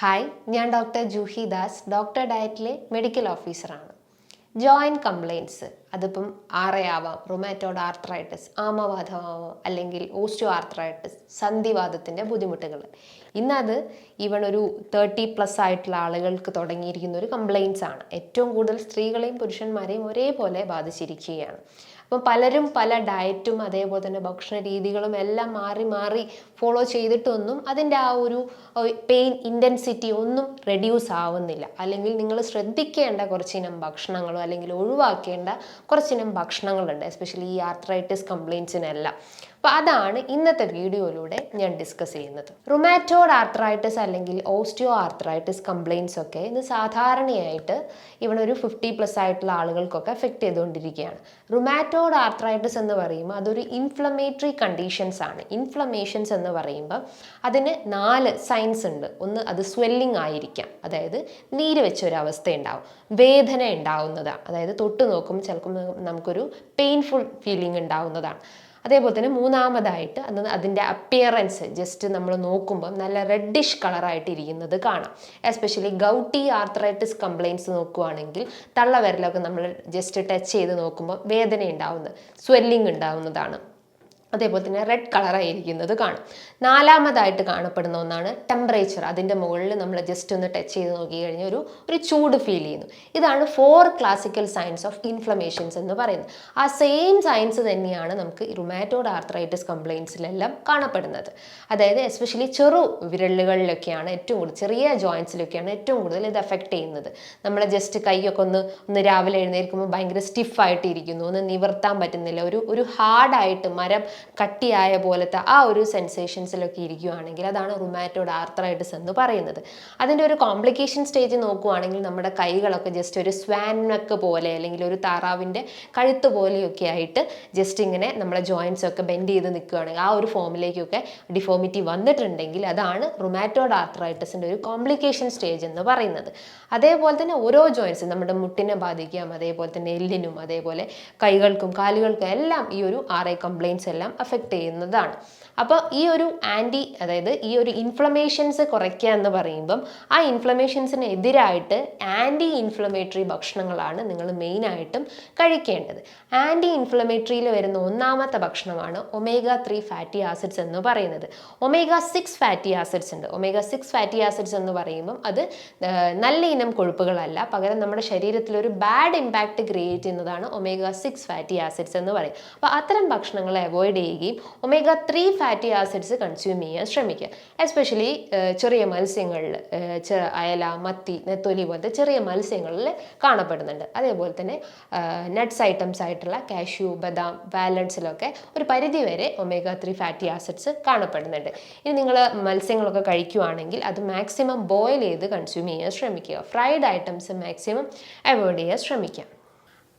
Hi ഞാൻ doctor Juhi Das doctor ഡയറ്റിലെ medical ഓഫീസറാണ്. ജോയിന്റ് കംപ്ലയിൻസ് അതിപ്പം ആറയാവാം റൊമാറ്റോഡ് ആർത്രൈറ്റിസ് ആമവാദമാവാം അല്ലെങ്കിൽ ഓസ്റ്റോ ആർത്രൈറ്റിസ് സന്ധിവാദത്തിന്റെ ബുദ്ധിമുട്ടുകൾ. ഇന്നത് ഈവൺ ഒരു തേർട്ടി പ്ലസ് ആയിട്ടുള്ള ആളുകൾക്ക് തുടങ്ങിയിരിക്കുന്ന ഒരു കംപ്ലയിൻസ് ആണ് ഏറ്റവും കൂടുതൽ സ്ത്രീകളെയും പുരുഷന്മാരെയും ഒരേപോലെ ബാധിച്ചിരിക്കുകയാണ്. അപ്പം പലരും പല ഡയറ്റും അതേപോലെ തന്നെ ഭക്ഷണ രീതികളും എല്ലാം മാറി മാറി ഫോളോ ചെയ്തിട്ടൊന്നും അതിന്റെ ആ ഒരു പെയിൻ ഇന്റൻസിറ്റി ഒന്നും റെഡ്യൂസ് ആവുന്നില്ല. അല്ലെങ്കിൽ നിങ്ങൾ ശ്രദ്ധിക്കേണ്ട കുറച്ചിനം ഭക്ഷണങ്ങളോ അല്ലെങ്കിൽ ഒഴിവാക്കേണ്ട കുറച്ചിനം ഭക്ഷണങ്ങളുണ്ട്. എസ്പെഷ്യലി ഈ ആർത്രൈറ്റിസ് കംപ്ലയിൻസിനെല്ലാം അപ്പോൾ അതാണ് ഇന്നത്തെ വീഡിയോയിലൂടെ ഞാൻ ഡിസ്കസ് ചെയ്യുന്നത്. റുമാറ്റോഡ് ആർത്രൈറ്റിസ് അല്ലെങ്കിൽ ഓസ്റ്റിയോ ആർത്രൈറ്റിസ് കംപ്ലയിൻസ് ഒക്കെ ഇത് സാധാരണയായിട്ട് ഇവിടെ ഒരു ഫിഫ്റ്റി പ്ലസ് ആയിട്ടുള്ള ആളുകൾക്കൊക്കെ എഫക്റ്റ് ചെയ്തുകൊണ്ടിരിക്കുകയാണ്. റുമാറ്റോഡ് ആർത്രൈറ്റിസ് എന്ന് പറയുമ്പോൾ അതൊരു ഇൻഫ്ലമേറ്ററി കണ്ടീഷൻസ് ആണ്. ഇൻഫ്ലമേഷൻസ് എന്ന് പറയുമ്പോൾ അതിന് നാല് സൈൻസ് ഉണ്ട്. ഒന്ന് അത് സ്വെല്ലിംഗ് ആയിരിക്കാം. അതായത് നീര് വെച്ച ഒരു അവസ്ഥ ഉണ്ടാവും വേദന ഉണ്ടാവുന്നതാണ്. അതായത് തൊട്ട് നോക്കുമ്പോൾ ചിലപ്പോൾ നമുക്കൊരു പെയിൻഫുൾ ഫീലിംഗ് ഉണ്ടാവുന്നതാണ്. അതേപോലെ തന്നെ മൂന്നാമതായിട്ട് അത് അതിന്റെ അപ്പിയറൻസ് ജസ്റ്റ് നമ്മൾ നോക്കുമ്പോൾ നല്ല റെഡിഷ് കളറായിട്ട് ഇരിക്കുന്നത് കാണാം. എസ്പെഷ്യലി ഗൗട്ടി ആർത്രൈറ്റിസ് കംപ്ലയിൻസ് നോക്കുവാണെങ്കിൽ തള്ളവിരലൊക്കെ നമ്മൾ ജസ്റ്റ് ടച്ച് ചെയ്ത് നോക്കുമ്പോൾ വേദന ഉണ്ടാവുന്നത് സ്വെല്ലിംഗ് ഉണ്ടാവുന്നതാണ്. അതേപോലെ തന്നെ റെഡ് കളറായിരിക്കുന്നത് കാണും. നാലാമതായിട്ട് കാണപ്പെടുന്ന ഒന്നാണ് ടെമ്പറേച്ചർ അതിന്റെ മുകളിൽ നമ്മൾ ജസ്റ്റ് ഒന്ന് ടച്ച് ചെയ്ത് നോക്കി കഴിഞ്ഞാൽ ഒരു ഒരു ചൂട് ഫീൽ ചെയ്യുന്നു. ഇതാണ് four classical signs of inflammations എന്ന് പറയുന്നത്. ആ സെയിം സയൻസ് തന്നെയാണ് നമുക്ക് റുമാറ്റോഡ് ആർത്രൈറ്റിസ് കംപ്ലയിൻസിലെല്ലാം കാണപ്പെടുന്നത്. അതായത് എസ്പെഷ്യലി ചെറു വിരലുകളിലൊക്കെയാണ് ഏറ്റവും കൂടുതൽ ചെറിയ ജോയിൻസിലൊക്കെയാണ് ഏറ്റവും കൂടുതൽ ഇത് എഫക്റ്റ് ചെയ്യുന്നത്. നമ്മൾ ജസ്റ്റ് കൈയൊക്കെ ഒന്ന് ഒന്ന് രാവിലെ എഴുന്നേൽക്കുമ്പോൾ ഭയങ്കര സ്റ്റിഫായിട്ടിരിക്കുന്നു ഒന്ന് നിവർത്താൻ പറ്റുന്നില്ല. ഒരു ഒരു ഹാർഡായിട്ട് മരം കട്ടിയായ പോലത്തെ ആ ഒരു സെൻസേഷൻസിലൊക്കെ ഇരിക്കുകയാണെങ്കിൽ അതാണ് റുമാറ്റോഡ് ആർത്രൈറ്റിസ് എന്ന് പറയുന്നത്. അതിന്റെ ഒരു കോംപ്ലിക്കേഷൻ സ്റ്റേജ് നോക്കുവാണെങ്കിൽ നമ്മുടെ കൈകളൊക്കെ ജസ്റ്റ് ഒരു സ്വാനക്ക് പോലെ അല്ലെങ്കിൽ ഒരു താറാവിന്റെ കഴുത്ത് പോലെയൊക്കെ ആയിട്ട് ജസ്റ്റ് ഇങ്ങനെ നമ്മുടെ ജോയിൻസ് ഒക്കെ ബെൻഡ് ചെയ്ത് നിൽക്കുകയാണെങ്കിൽ ആ ഒരു ഫോമിലേക്കൊക്കെ ഡിഫോമിറ്റി വന്നിട്ടുണ്ടെങ്കിൽ അതാണ് റുമാറ്റോഡ് ആർത്രൈറ്റിസിന്റെ ഒരു കോംപ്ലിക്കേഷൻ സ്റ്റേജ് എന്ന് പറയുന്നത്. അതേപോലെ തന്നെ ഓരോ ജോയിൻസും നമ്മുടെ മുട്ടിനെ ബാധിക്കാം അതേപോലെ തന്നെ എല്ലിനും അതേപോലെ കൈകൾക്കും കാലുകൾക്കും എല്ലാം ഈ ഒരു ആർ ഐ കംപ്ലയിൻസ് എല്ലാം അഫക്റ്റ് ചെയ്യുന്നതാണ്. അപ്പോൾ ഈ ഒരു ആന്റി അതായത് ഈ ഒരു ഇൻഫ്ലമേഷൻസ് കുറയ്ക്കുക എന്ന് പറയുമ്പം ആ ഇൻഫ്ലമേഷൻസിന് എതിരായിട്ട് ആന്റി ഇൻഫ്ലമേറ്ററി ഭക്ഷണങ്ങളാണ് നിങ്ങൾ മെയിനായിട്ടും കഴിക്കേണ്ടത്. ആന്റി ഇൻഫ്ലമേറ്ററിയിൽ വരുന്ന ഒന്നാമത്തെ ഭക്ഷണമാണ് ഒമേഗ ത്രീ ഫാറ്റി ആസിഡ്സ് എന്ന് പറയുന്നത്. ഒമേഗ സിക്സ് ഫാറ്റി ആസിഡ്സ് ഉണ്ട്. ഒമേഗ സിക്സ് ഫാറ്റി ആസിഡ്സ് എന്ന് പറയുമ്പം അത് നല്ല ഇനം കൊഴുപ്പുകളല്ല. പകരം നമ്മുടെ ശരീരത്തിൽ ഒരു ബാഡ് ഇമ്പാക്റ്റ് ക്രിയേറ്റ് ചെയ്യുന്നതാണ് ഒമേഗ സിക്സ് ഫാറ്റി ആസിഡ്സ് എന്ന് പറയും. അപ്പോൾ അത്തരം ഭക്ഷണങ്ങളെ അവോയ്ഡ് ചെയ്യുകയും omega three fatty acids consume ചെയ്യാൻ ശ്രമിക്കുക. എസ്പെഷ്യലി ചെറിയ മത്സ്യങ്ങളിൽ അയല മത്തി നെത്തോലി പോലത്തെ ചെറിയ മത്സ്യങ്ങളിൽ കാണപ്പെടുന്നുണ്ട്. അതേപോലെ തന്നെ നട്ട്സ് ഐറ്റംസ് ആയിട്ടുള്ള കാഷ്യൂ ബദാം വാലൻസിലൊക്കെ ഒരു പരിധി വരെ ഒമേഗ ത്രീ ഫാറ്റി ആസിഡ്സ് കാണപ്പെടുന്നുണ്ട്. ഇനി നിങ്ങൾ മത്സ്യങ്ങളൊക്കെ കഴിക്കുകയാണെങ്കിൽ അത് മാക്സിമം ബോയിൽ ചെയ്ത് കൺസ്യൂം ചെയ്യാൻ ശ്രമിക്കുക. ഫ്രൈഡ് ഐറ്റംസ് മാക്സിമം അവോയ്ഡ് ചെയ്യാൻ ശ്രമിക്കുക.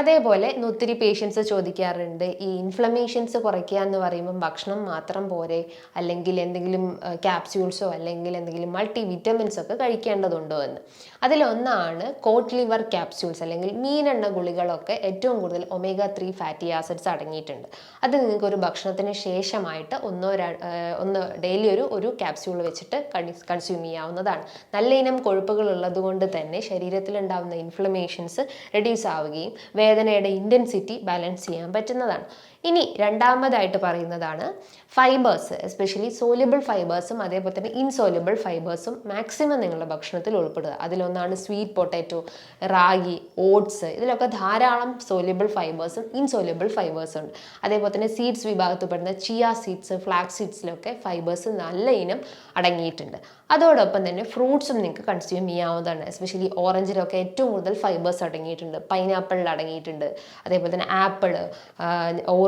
അതേപോലെ ഒത്തിരി പേഷ്യൻസ് ചോദിക്കാറുണ്ട് ഈ ഇൻഫ്ലമേഷൻസ് കുറയ്ക്കുക എന്ന് പറയുമ്പം ഭക്ഷണം മാത്രം പോരെ അല്ലെങ്കിൽ എന്തെങ്കിലും ക്യാപ്സ്യൂൾസോ അല്ലെങ്കിൽ എന്തെങ്കിലും മൾട്ടി വിറ്റമിൻസ് ഒക്കെ കഴിക്കേണ്ടതുണ്ടോ എന്ന്. അതിലൊന്നാണ് കോട്ട് ലിവർ ക്യാപ്സ്യൂൾസ് അല്ലെങ്കിൽ മീനെണ്ണ ഗുളികളൊക്കെ ഏറ്റവും കൂടുതൽ ഒമേഗ ത്രീ ഫാറ്റി ആസിഡ്സ് അടങ്ങിയിട്ടുണ്ട്. അത് നിങ്ങൾക്ക് ഒരു ഭക്ഷണത്തിന് ശേഷമായിട്ട് ഒന്നോ ഒന്ന് ഡെയിലി ഒരു ഒരു ക്യാപ്സ്യൂൾ വെച്ചിട്ട് കൺസ്യൂം ചെയ്യാവുന്നതാണ്. നല്ല ഇനം കൊഴുപ്പുകൾ ഉള്ളത് കൊണ്ട് തന്നെ ശരീരത്തിൽ ഉണ്ടാകുന്ന ഇൻഫ്ലമേഷൻസ് റെഡ്യൂസ് ആവുകയും വേദനയുടെ ഇന്റൻസിറ്റി ബാലൻസ് ചെയ്യാൻ പറ്റുന്നതാണ്. ഇനി രണ്ടാമതായിട്ട് പറയുന്നതാണ് ഫൈബേഴ്സ് എസ്പെഷ്യലി സോലിബിൾ ഫൈബേഴ്സും അതേപോലെ തന്നെ ഇൻസോലിബിൾ ഫൈബേഴ്സും മാക്സിമം നിങ്ങളുടെ ഭക്ഷണത്തിൽ ഉൾപ്പെടുക. അതിലൊന്നാണ് സ്വീറ്റ് പൊട്ടാറ്റോ റാഗി ഓട്സ് ഇതിലൊക്കെ ധാരാളം സോലിബിൾ ഫൈബേഴ്സും ഇൻസോലിബിൾ ഫൈബേഴ്സും ഉണ്ട്. അതേപോലെ തന്നെ സീഡ്സ് വിഭാഗത്തിൽപ്പെടുന്ന ചിയ സീഡ്സ് ഫ്ലാക്സ് സീഡ്സിലൊക്കെ ഫൈബേഴ്സ് നല്ല ഇനം അടങ്ങിയിട്ടുണ്ട്. അതോടൊപ്പം തന്നെ ഫ്രൂട്ട്സും നിങ്ങൾക്ക് കൺസ്യൂം ചെയ്യാവുന്നതാണ്. എസ്പെഷ്യലി ഓറഞ്ചിലൊക്കെ ഏറ്റവും കൂടുതൽ ഫൈബേഴ്സ് അടങ്ങിയിട്ടുണ്ട്. പൈനാപ്പിളിൽ അടങ്ങിയിട്ടുണ്ട്. അതേപോലെ തന്നെ ആപ്പിൾ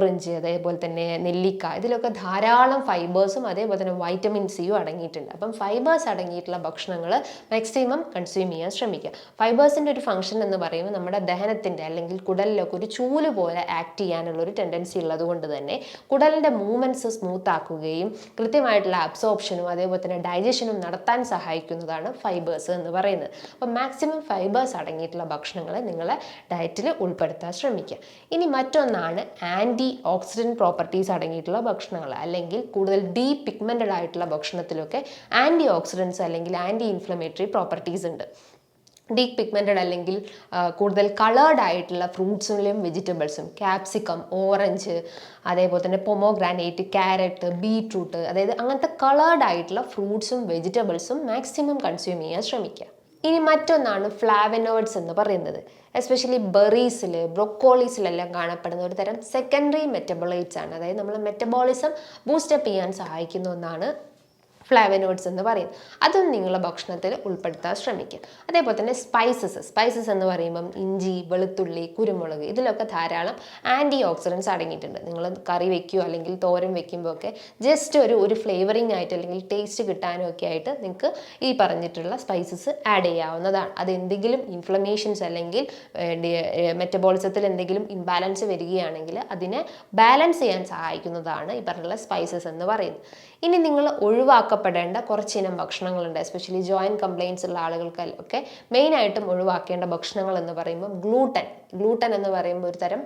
ഓറഞ്ച് അതേപോലെ തന്നെ നെല്ലിക്ക ഇതിലൊക്കെ ധാരാളം ഫൈബേഴ്സും അതേപോലെ തന്നെ വൈറ്റമിൻ സിയും അടങ്ങിയിട്ടുണ്ട്. അപ്പം ഫൈബേഴ്സ് അടങ്ങിയിട്ടുള്ള ഭക്ഷണങ്ങൾ മാക്സിമം കൺസ്യൂം ചെയ്യാൻ ശ്രമിക്കുക. ഫൈബേഴ്സിന്റെ ഒരു ഫംഗ്ഷൻ എന്ന് പറയുമ്പോൾ നമ്മുടെ ദഹനത്തിന്റെ അല്ലെങ്കിൽ കുടലിലൊക്കെ ഒരു ചൂൽ പോലെ ആക്ട് ചെയ്യാനുള്ള ഒരു ടെൻഡൻസി ഉള്ളത് കൊണ്ട് തന്നെ കുടലിന്റെ മൂവ്മെന്റ്സ് സ്മൂത്ത് ആക്കുകയും കൃത്യമായിട്ടുള്ള അബ്സോർപ്ഷനും അതേപോലെ തന്നെ ഡൈജഷനും നടത്താൻ സഹായിക്കുന്നതാണ് ഫൈബേഴ്സ് എന്ന് പറയുന്നത്. അപ്പം മാക്സിമം ഫൈബേഴ്സ് അടങ്ങിയിട്ടുള്ള ഭക്ഷണങ്ങൾ നിങ്ങളെ ഡയറ്റിൽ ഉൾപ്പെടുത്താൻ ശ്രമിക്കുക. ഇനി മറ്റൊന്നാണ് ആന്റി ഓക്സിഡന്റ് പ്രോപ്പർട്ടീസ് അടങ്ങിയിട്ടുള്ള ഭക്ഷണങ്ങൾ അല്ലെങ്കിൽ കൂടുതൽ ഡീ പിഗ്മെന്റഡ് ആയിട്ടുള്ള ഭക്ഷണത്തിലൊക്കെ ആന്റി ഓക്സിഡൻസ് അല്ലെങ്കിൽ ആന്റി ഇൻഫ്ലമേറ്ററി പ്രോപ്പർട്ടീസ് ഉണ്ട്. ഡീ പിഗ്മെന്റഡ് അല്ലെങ്കിൽ കൂടുതൽ കളേർഡ് ആയിട്ടുള്ള ഫ്രൂട്ട്സിലും വെജിറ്റബിൾസും ക്യാപ്സിക്കം ഓറഞ്ച് അതേപോലെ തന്നെ പൊമോഗ്രാനേറ്റ് ക്യാരറ്റ് ബീട്രൂട്ട് അതായത് അങ്ങനത്തെ കളേർഡ് ആയിട്ടുള്ള ഫ്രൂട്ട്സും വെജിറ്റബിൾസും മാക്സിമം കൺസ്യൂം ചെയ്യാൻ ശ്രമിക്കുക. ഇനി മറ്റൊന്നാണ് ഫ്ലാവനോയിഡ്സ് എന്ന് പറയുന്നത്. എസ്പെഷ്യലി ബെറീസിൽ ബ്രൊക്കോളീസിലെല്ലാം കാണപ്പെടുന്ന ഒരു തരം സെക്കൻഡറി മെറ്റബോളൈറ്റ്സ് ആണ്. അതായത് നമ്മൾ മെറ്റബോളിസം ബൂസ്റ്റപ്പ് ചെയ്യാൻ സഹായിക്കുന്ന ഒന്നാണ് ഫ്ലാവനോയിഡ്സ് എന്ന് പറയും. അതും നിങ്ങളുടെ ഭക്ഷണത്തിൽ ഉൾപ്പെടുത്താൻ ശ്രമിക്കുക. അതേപോലെ തന്നെ സ്പൈസസ് സ്പൈസസ് എന്ന് പറയുമ്പം ഇഞ്ചി വെളുത്തുള്ളി കുരുമുളക് ഇതിലൊക്കെ ധാരാളം ആന്റി ഓക്സിഡൻസ് അടങ്ങിയിട്ടുണ്ട്. നിങ്ങൾ കറി വെക്കുക അല്ലെങ്കിൽ തോരൻ വെക്കുമ്പോൾ ഒക്കെ ജസ്റ്റ് ഒരു ഒരു ഫ്ലേവറിംഗ് ആയിട്ട് അല്ലെങ്കിൽ ടേസ്റ്റ് കിട്ടാനും ഒക്കെ ആയിട്ട് നിങ്ങൾക്ക് ഈ പറഞ്ഞിട്ടുള്ള സ്പൈസസ് ആഡ് ചെയ്യാവുന്നതാണ്. അത് എന്തെങ്കിലും ഇൻഫ്ലമേഷൻസ് അല്ലെങ്കിൽ മെറ്റബോളിസത്തിൽ എന്തെങ്കിലും ഇംബാലൻസ് വരികയാണെങ്കിൽ അതിനെ ബാലൻസ് ചെയ്യാൻ സഹായിക്കുന്നതാണ് ഈ പറഞ്ഞുള്ള സ്പൈസസ് എന്ന് പറയുന്നത്. ഇനി നിങ്ങൾ ഒഴിവാക്കപ്പെടേണ്ട കുറച്ചിനം ഭക്ഷണങ്ങളുണ്ട് എസ്പെഷ്യലി ജോയിന്റ് കംപ്ലയിൻസ് ഉള്ള ആളുകൾക്ക് ഒക്കെ മെയിനായിട്ടും ഒഴിവാക്കേണ്ട ഭക്ഷണങ്ങൾ എന്ന് പറയുമ്പോൾ ഗ്ലൂട്ടൻ ഗ്ലൂട്ടൻ എന്ന് പറയുമ്പോൾ ഒരു തരം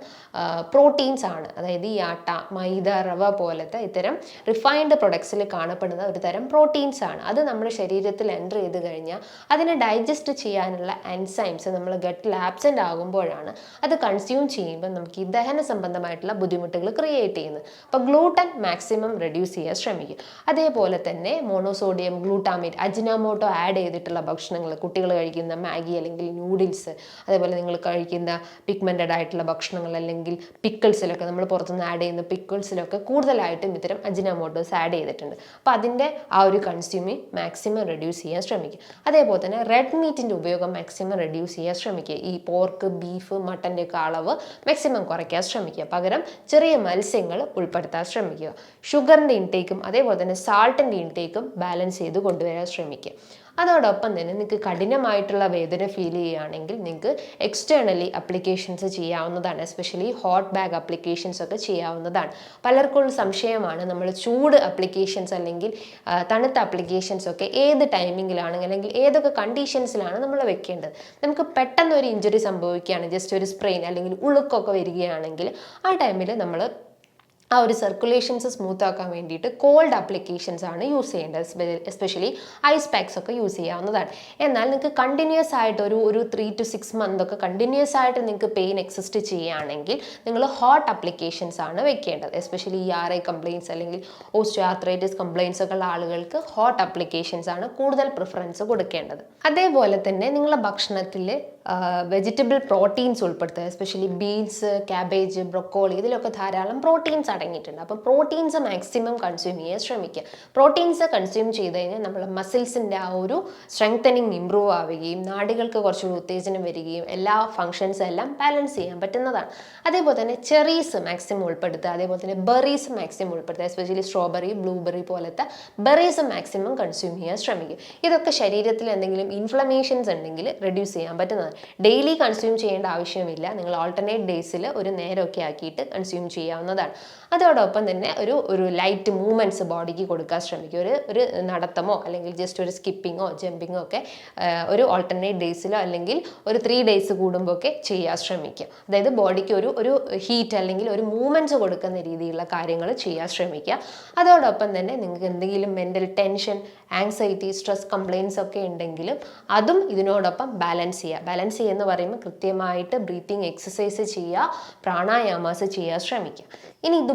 പ്രോട്ടീൻസ് ആണ്. അതായത് ഈ ആട്ട മൈദ റവ പോലത്തെ ഇത്തരം റിഫൈൻഡ് പ്രൊഡക്ട്സിൽ കാണപ്പെടുന്ന ഒരു തരം പ്രോട്ടീൻസ് ആണ്. അത് നമ്മുടെ ശരീരത്തിൽ എന്റർ ചെയ്ത് കഴിഞ്ഞാൽ അതിനെ ഡൈജസ്റ്റ് ചെയ്യാനുള്ള എൻസൈംസ് നമ്മൾ ഗട്ടിൽ ആബ്സെന്റ് ആകുമ്പോഴാണ് അത് കൺസ്യൂം ചെയ്യുമ്പോൾ നമുക്ക് ഈ ദഹന സംബന്ധമായിട്ടുള്ള ബുദ്ധിമുട്ടുകൾ ക്രിയേറ്റ് ചെയ്യുന്നത്. അപ്പോൾ ഗ്ലൂട്ടൻ മാക്സിമം റെഡ്യൂസ് ചെയ്യാൻ ശ്രമിക്കും അതേപോലെ തന്നെ മോണോസോഡിയം ഗ്ലൂട്ടാമേറ്റ് അജിനാമോട്ടോ ആഡ് ചെയ്തിട്ടുള്ള ഭക്ഷണങ്ങൾ കുട്ടികൾ കഴിക്കുന്ന മാഗി അല്ലെങ്കിൽ നൂഡിൽസ് അതേപോലെ നിങ്ങൾ കഴിക്കുന്ന പിഗ്മെന്റഡ് ആയിട്ടുള്ള ഭക്ഷണങ്ങൾ അല്ലെങ്കിൽ പിക്കിൾസിലൊക്കെ നമ്മൾ പുറത്തുനിന്ന് ആഡ് ചെയ്യുന്ന പിക്കിൾസിലൊക്കെ കൂടുതലായിട്ടും ഇത്തരം അജിനാമോട്ടോസ് ആഡ് ചെയ്തിട്ടുണ്ട്. അപ്പോൾ അതിന്റെ ആ ഒരു കൺസ്യൂമിങ് മാക്സിമം റെഡ്യൂസ് ചെയ്യാൻ ശ്രമിക്കുക. അതേപോലെ തന്നെ റെഡ് മീറ്റിന്റെ ഉപയോഗം മാക്സിമം റെഡ്യൂസ് ചെയ്യാൻ ശ്രമിക്കുക. ഈ പോർക്ക് ബീഫ് മട്ടന്റെ ഒക്കെ അളവ് മാക്സിമം കുറയ്ക്കാൻ ശ്രമിക്കുക. പകരം ചെറിയ മത്സ്യങ്ങൾ ഉൾപ്പെടുത്താൻ ശ്രമിക്കുക. ഷുഗറിന്റെ ഇൻടേക്കും അതേപോലെ തന്നെ സാൾട്ടിന്റെ ഇൻടേക്കും ബാലൻസ് ചെയ്ത് കൊണ്ടുവരാൻ ശ്രമിക്കുക. അതോടൊപ്പം തന്നെ നിങ്ങൾക്ക് കഠിനമായിട്ടുള്ള വേദന ഫീൽ ചെയ്യുകയാണെങ്കിൽ നിങ്ങൾക്ക് എക്സ്റ്റേണലി അപ്ലിക്കേഷൻസ് ചെയ്യാവുന്നതാണ്. എസ്പെഷ്യലി ഹോട്ട് ബാഗ് അപ്ലിക്കേഷൻസ് ഒക്കെ ചെയ്യാവുന്നതാണ്. പലർക്കും സംശയമാണ് നമ്മൾ ചൂട് അപ്ലിക്കേഷൻസ് അല്ലെങ്കിൽ തണുത്ത അപ്ലിക്കേഷൻസ് ഒക്കെ ഏത് ടൈമിങ്ങിലാണ് അല്ലെങ്കിൽ ഏതൊക്കെ കണ്ടീഷൻസിലാണ് നമ്മൾ വെക്കേണ്ടത്. നമുക്ക് പെട്ടെന്ന് ഒരു ഇഞ്ചുറി സംഭവിക്കുകയാണ്. ജസ്റ്റ് ഒരു സ്പ്രെയിൻ അല്ലെങ്കിൽ ഉളുക്കൊക്കെ വരികയാണെങ്കിൽ ആ ടൈമിൽ നമ്മൾ ആ ഒരു സർക്കുലേഷൻസ് സ്മൂത്ത് ആക്കാൻ വേണ്ടിയിട്ട് കോൾഡ് ആപ്ലിക്കേഷൻസ് ആണ് യൂസ് ചെയ്യേണ്ടത് എസ്പെഷ്യലി ഐസ് പാക്സ് ഒക്കെ യൂസ് ചെയ്യാവുന്നതാണ്. എന്നാൽ നിങ്ങൾക്ക് കണ്ടിന്യൂസ് ആയിട്ട് ഒരു ഒരു ത്രീ ടു സിക്സ് മന്ത് ഒക്കെ കണ്ടിന്യൂസ് ആയിട്ട് നിങ്ങൾക്ക് പെയിൻ എക്സിസ്റ്റ് ചെയ്യുകയാണെങ്കിൽ നിങ്ങൾ ഹോട്ട് അപ്ലിക്കേഷൻസ് ആണ് വെക്കേണ്ടത്. എസ്പെഷ്യലി ഈ ആർ ഐ കംപ്ലയിൻസ് അല്ലെങ്കിൽ ഓസ്റ്റോ ആർത്രൈറ്റിസ് കംപ്ലയിൻസ് ഒക്കെ ഉള്ള ആളുകൾക്ക് ഹോട്ട് അപ്ലിക്കേഷൻസ് ആണ് കൂടുതൽ പ്രിഫറൻസ് കൊടുക്കേണ്ടത്. അതേപോലെ തന്നെ നിങ്ങളുടെ ഭക്ഷണത്തിൽ വെജിറ്റബിൾ പ്രോട്ടീൻസ് ഉൾപ്പെടുത്തുക. എസ്പെഷ്യലി ബീൻസ് ക്യാബേജ് ബ്രൊക്കോളി ഇതിലൊക്കെ ധാരാളം പ്രോട്ടീൻസ് അടങ്ങിയിട്ടുണ്ട്. അപ്പോൾ പ്രോട്ടീൻസ് മാക്സിമം കൺസ്യൂം ചെയ്യാൻ ശ്രമിക്കുക. പ്രോട്ടീൻസ് കൺസ്യൂം ചെയ്ത് കഴിഞ്ഞാൽ നമ്മുടെ മസിൽസിന്റെ ആ ഒരു സ്ട്രെങ്തനിങ് ഇമ്പ്രൂവ് ആവുകയും നാടികൾക്ക് കുറച്ചുകൂടി ഉത്തേജനം വരികയും എല്ലാ ഫങ്ഷൻസും എല്ലാം ബാലൻസ് ചെയ്യാൻ പറ്റുന്നതാണ്. അതേപോലെ തന്നെ ചെറീസ് മാക്സിമം ഉൾപ്പെടുത്തുക അതേപോലെ തന്നെ ബെറീസ് മാക്സിമം ഉൾപ്പെടുത്തുക എസ്പെഷ്യലി സ്ട്രോബെറി ബ്ലൂബെറി പോലത്തെ ബെറീസ് മാക്സിമം കൺസ്യൂം ചെയ്യാൻ ശ്രമിക്കുക. ഇതൊക്കെ ശരീരത്തിൽ എന്തെങ്കിലും ഇൻഫ്ലമേഷൻസ് ഉണ്ടെങ്കിൽ റെഡ്യൂസ് ചെയ്യാൻ പറ്റുന്നതാണ്. ഡെയിലി കൺസ്യൂം ചെയ്യേണ്ട ആവശ്യമില്ല. നിങ്ങൾ ഓൾട്ടർനേറ്റ് ഡേയ്സിൽ ഒരു നേരമൊക്കെ ആക്കിയിട്ട് കൺസ്യൂം ചെയ്യാവുന്നതാണ്. അതോടൊപ്പം തന്നെ ഒരു ഒരു ലൈറ്റ് മൂവ്മെന്റ്സ് ബോഡിക്ക് കൊടുക്കാൻ ശ്രമിക്കുക ഒരു ഒരു നടത്തമോ അല്ലെങ്കിൽ ജസ്റ്റ് ഒരു സ്കിപ്പിങ്ങോ ജമ്പിങ്ങോ ഒക്കെ ഒരു ഓൾട്ടർനേറ്റ് ഡേയ്സിലോ അല്ലെങ്കിൽ ഒരു ത്രീ ഡേയ്സ് കൂടുമ്പോൾ ഒക്കെ ചെയ്യാൻ ശ്രമിക്കുക അതായത് ബോഡിക്ക് ഒരു ഒരു ഹീറ്റ് അല്ലെങ്കിൽ ഒരു മൂവ്മെന്റ്സ് കൊടുക്കുന്ന രീതിയിലുള്ള കാര്യങ്ങൾ ചെയ്യാൻ ശ്രമിക്കുക. അതോടൊപ്പം തന്നെ നിങ്ങൾക്ക് എന്തെങ്കിലും mental tension anxiety stress complaints ഒക്കെ ഉണ്ടെങ്കിലും അതും ഇതിനോടൊപ്പം ബാലൻസ് ചെയ്യുക. ബാലൻസ് ചെയ്യുക പറയുമ്പോൾ കൃത്യമായിട്ട് ബ്രീത്തിങ് എക്സസൈസ് ചെയ്യുക പ്രാണായാമാസ് ചെയ്യാൻ ശ്രമിക്കുക. ഇനി